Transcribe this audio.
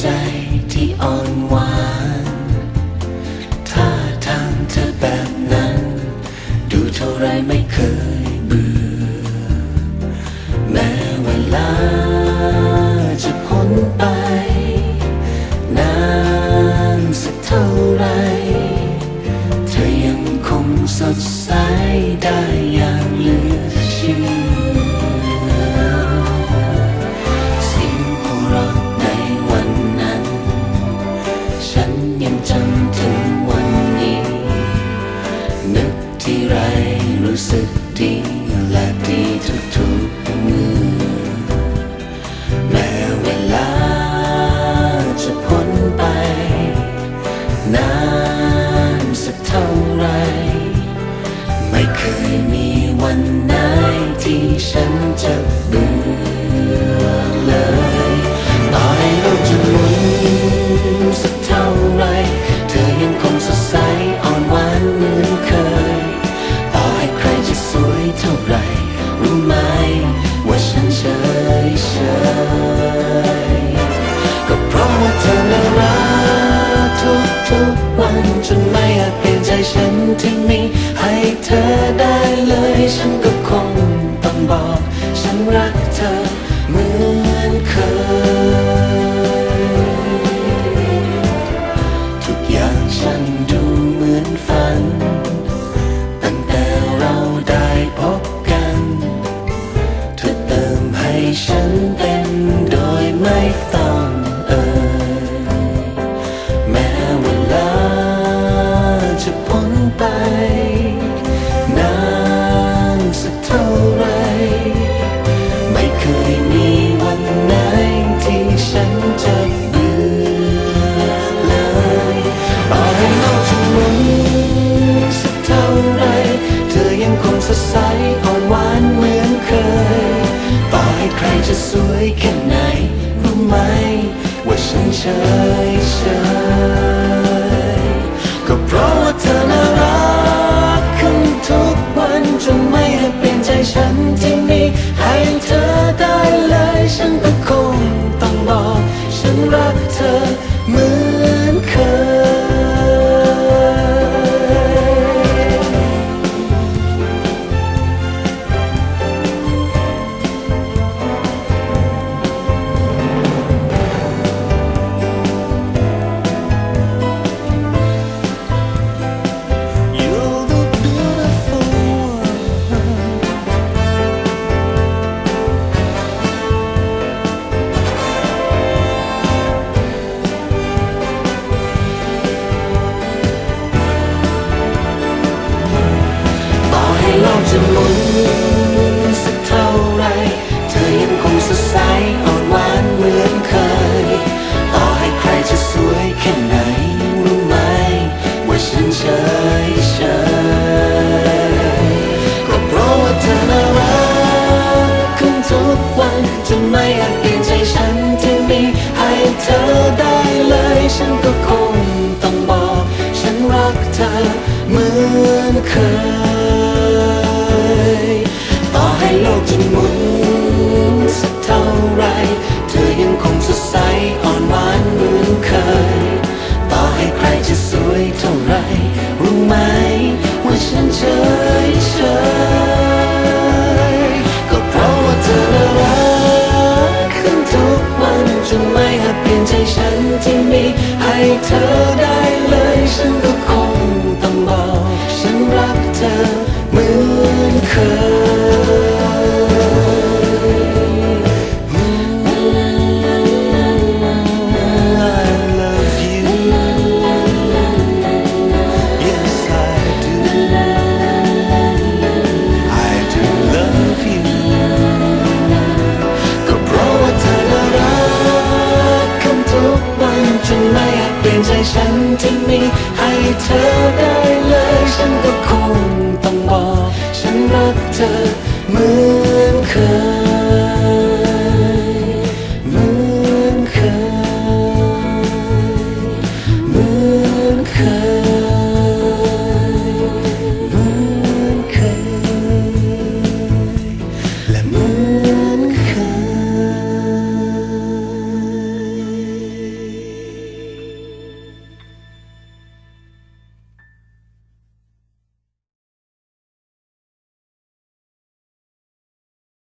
ใจที่อ่อนหวานท่าทางเธอแบบนั้น ดูเท่าไรไม่เคยเบื่อ แม้เวลาจะพ้นไป นานสักเท่าไร เธอยังคงสดใสได้อย่าง ที่ฉันจะเบื่อเลยต่อให้โลกจะหมุนสักเท่าไร เธอยังคงสดใสอ่อนหวานเหมือนเคย ต่อให้ใครจะสวยเท่าไร รู้ไหม ว่าฉันเฉยเฉยก็เพราะว่าเธอน่ารักทุกทุกๆวันจนไม่อาจเปลี่ยนใจฉันที่มีให้เธอได้เลยฉันก็ บอก ฉันรักเธอเหมือนเคย ทุกอย่างฉันดูเหมือนฝัน ตั้งแต่เราได้พบกัน เธอเติมให้ฉันเต็มโดยไม่ต้อง ว่าฉั ไม่อาจเปลี่ยนใจฉันที่มีให้เธอได้เลย ฉันก็คงต้องบอก ฉันรักเธอเหมือนเคย ต่อให้โลกจะหมุนสักเท่าไร เธอยังคงสดใสอ่อนหวานเหมือนเคย ต่อให้ใครจะสวยเท่า วันจะไม่อาจเปลี่ยนใจฉันที่มีให้เธอได้เลยฉันก็คงต้องบอกฉันรักเธอเหมือนเคย เธอได้